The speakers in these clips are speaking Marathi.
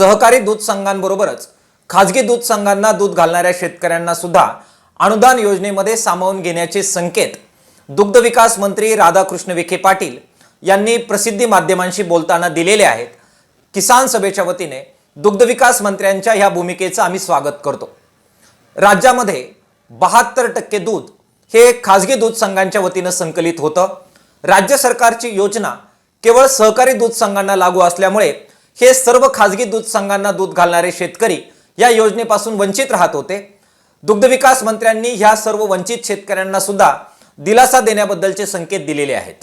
सहकारी दूध संघांबरोबरच खाजगी दूध संघांना दूध घालणाऱ्या शेतकऱ्यांना सुद्धा अनुदान योजनेमध्ये सामावून घेण्याचे संकेत दुग्ध विकास मंत्री राधाकृष्ण विखे पाटील यांनी प्रसिद्धी माध्यमांशी बोलताना दिलेले आहेत. किसान सभेच्या वतीने दुग्ध विकास मंत्र्यांच्या ह्या भूमिकेचं आम्ही स्वागत करतो. राज्यामध्ये बहात्तर टक्के दूध हे खाजगी दूध संघांच्या वतीनं संकलित होतं. राज्य सरकारची योजना केवळ सहकारी दूध संघांना लागू असल्यामुळे हे सर्व खाजगी दूध संघांना दूध घालणारे शेतकरी या योजनेपासून वंचित राहत होते. दुग्धविकास मंत्र्यांनी ह्या सर्व वंचित शेतकऱ्यांना सुद्धा दिलासा देण्याबद्दलचे संकेत दिलेले आहेत.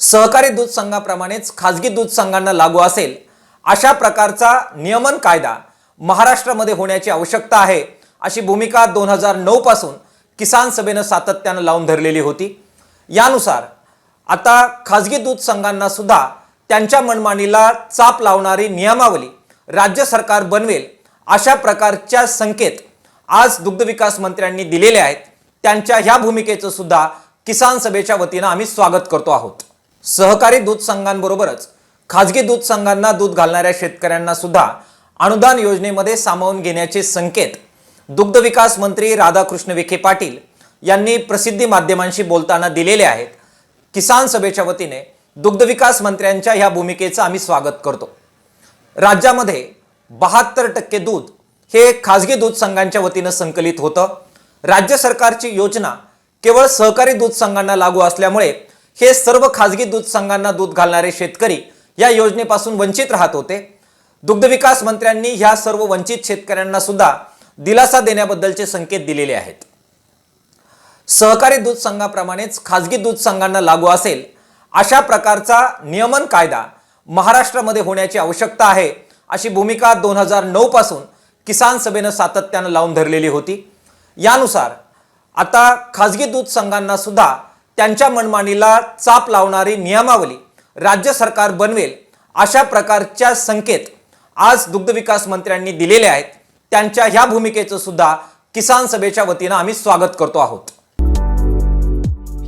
सहकारी दूध संघाप्रमाणेच खाजगी दूध संघांना लागू असेल अशा प्रकारचा नियमन कायदा महाराष्ट्रामध्ये होण्याची आवश्यकता आहे अशी भूमिका दोन हजार नऊ पासून किसान सभेनं सातत्यानं लावून धरलेली होती. यानुसार आता खाजगी दूध संघांना सुद्धा त्यांच्या मनमानीला चाप लावणारी नियमावली राज्य सरकार बनवेल अशा प्रकारच्या संकेत आज दुग्धविकास मंत्र्यांनी दिलेले आहेत. त्यांच्या ह्या भूमिकेचं सुद्धा किसान सभेच्या वतीनं आम्ही स्वागत करतो आहोत. सहकारी दूध संघांबरोबरच खाजगी दूध संघांना दूध घालणाऱ्या शेतकऱ्यांना सुद्धा अनुदान योजनेमध्ये सामावून घेण्याचे संकेत दुग्ध विकास मंत्री राधाकृष्ण विखे पाटील यांनी प्रसिद्धी माध्यमांशी बोलताना दिलेले आहेत. किसान सभेच्या वतीने दुग्धविकास मंत्र्यांच्या ह्या भूमिकेचं आम्ही स्वागत करतो. राज्यामध्ये बहात्तर टक्के दूध हे खाजगी दूध संघांच्या वतीनं संकलित होतं. राज्य सरकारची योजना केवळ सहकारी दूध संघांना लागू असल्यामुळे हे सर्व खाजगी दूध संघांना दूध घालणारे शेतकरी या योजनेपासून वंचित राहत होते. दुग्धविकास मंत्र्यांनी ह्या सर्व वंचित शेतकऱ्यांना सुद्धा दिलासा देण्याबद्दलचे संकेत दिलेले आहेत. सहकारी दूध संघाप्रमाणेच खाजगी दूध संघांना लागू असेल अशा प्रकारचा नियमन कायदा महाराष्ट्रामध्ये होण्याची आवश्यकता आहे अशी भूमिका दोन हजार नऊपासून किसान सभेनं सातत्यानं लावून धरलेली होती. यानुसार आता खाजगी दूध संघांना सुद्धा त्यांच्या मनमानीला चाप लावणारी नियमावली राज्य सरकार बनवेल अशा प्रकारच्या संकेत आज दुग्धविकास मंत्र्यांनी दिलेले आहेत. त्यांच्या ह्या भूमिकेचं सुद्धा किसान सभेच्या वतीनं आम्ही स्वागत करतो आहोत.